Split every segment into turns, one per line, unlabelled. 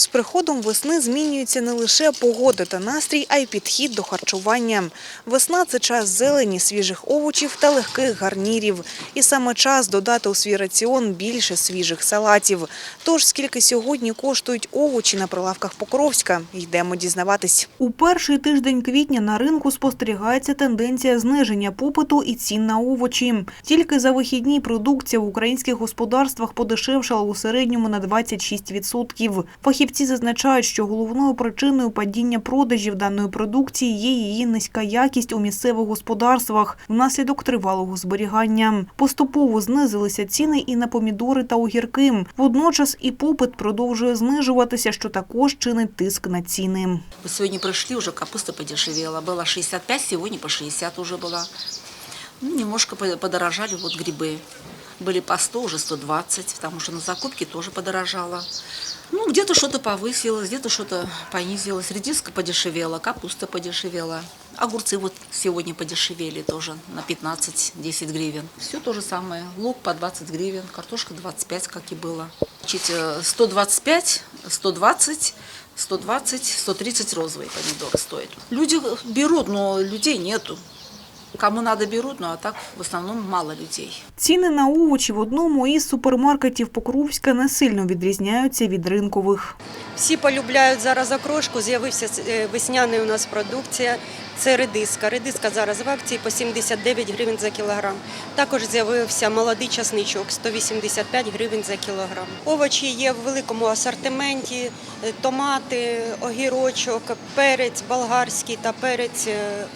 З приходом весни змінюється не лише погода та настрій, а й підхід до харчування. Весна – це час зелені, свіжих овочів та легких гарнірів. І саме час додати у свій раціон більше свіжих салатів. Тож, скільки сьогодні коштують овочі на прилавках Покровська, йдемо дізнаватись. У перший тиждень квітня на ринку спостерігається тенденція зниження попиту і цін на овочі. Тільки за вихідні продукція в українських господарствах подешевшала у середньому на 26%. Фахівці зазначають, що головною причиною падіння продажів даної продукції є її низька якість у місцевих господарствах внаслідок тривалого зберігання. Поступово знизилися ціни і на помідори та огірки. Водночас і попит продовжує знижуватися, що також чинить тиск на ціни.
Вот Сегодня пришли, уже капуста подешевела. Была 65, сегодня по 60 уже была. Ну, немножко по- подорожали вот грибы. Были по 100, уже 120, потому что на закупке тоже подорожало. Ну, где-то что-то повысилось, где-то что-то понизилось. Редиска подешевела, капуста подешевела. Огурцы вот сегодня подешевели тоже на 15-10 гривен. Все то же самое. Лук по 20 гривен, картошка 25, как и было. Значит, э, 125, 120, 120, 130 розовые помидоры стоят. Люди берут, но людей нету. Кому надо берут, ну а так в основном мало людей.
Ціни на овочі в одному із супермаркетів Покровська не сильно відрізняються від ринкових.
Всі полюбляють зараз окрошку. З'явився е, весняний у нас продукція. Це редиска. Редиска зараз в акції по 79 гривень за кілограм. Також з'явився молодий часничок 185 гривень за кілограм. Овочі є в великому асортименті: е, томати, огірочок, перець болгарський та перець е,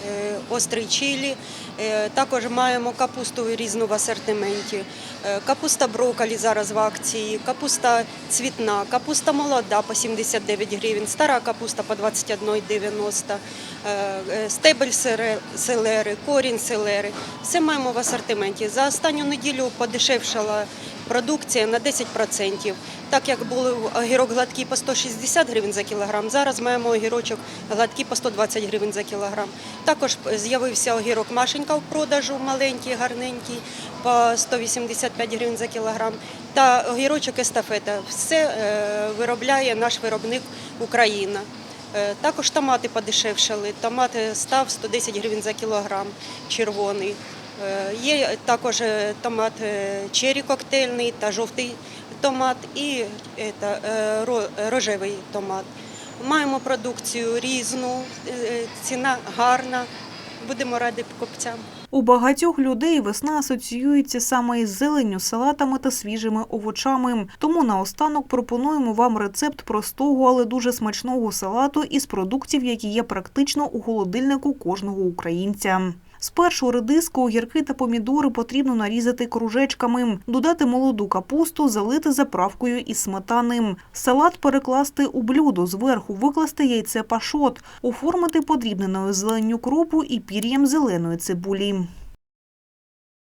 острий чилі. Також маємо капусту різну в асортименті. Капуста брокколі зараз в акції, капуста цвітна, капуста молода по 79 гривень, стара капуста по 21,90, е, е, стебель селери, корінь селери. Все маємо в асортименті. За останню неділю подешевшала продукція на 10%. Так як були огірок гладкий по 160 гривень за кілограм, зараз маємо огірочок гладкий по 120 гривень за кілограм. Також з'явився огірок Машенька в продажу, маленький, гарненький, по 185 гривень за кілограм. Та огірочок естафета. Все е, виробляє наш виробник Україна. Е, Також томати подешевшали. Томат став 110 гривень за кілограм, червоний. Е, Є також томат чері коктейльний та жовтий томат і рожевий томат. Маємо продукцію різну, ціна гарна. Будемо раді покупцям.
У багатьох людей весна асоціюється саме із зеленню, салатами та свіжими овочами. Тому наостанок пропонуємо вам рецепт простого, але дуже смачного салату із продуктів, які є практично у холодильнику кожного українця. Спершу редиску, огірки та помідори потрібно нарізати кружечками, додати молоду капусту, залити заправкою із сметани. Салат перекласти у блюдо, зверху викласти яйце пашот, оформити подрібненою зеленню кропу і пір'ям зеленої цибулі.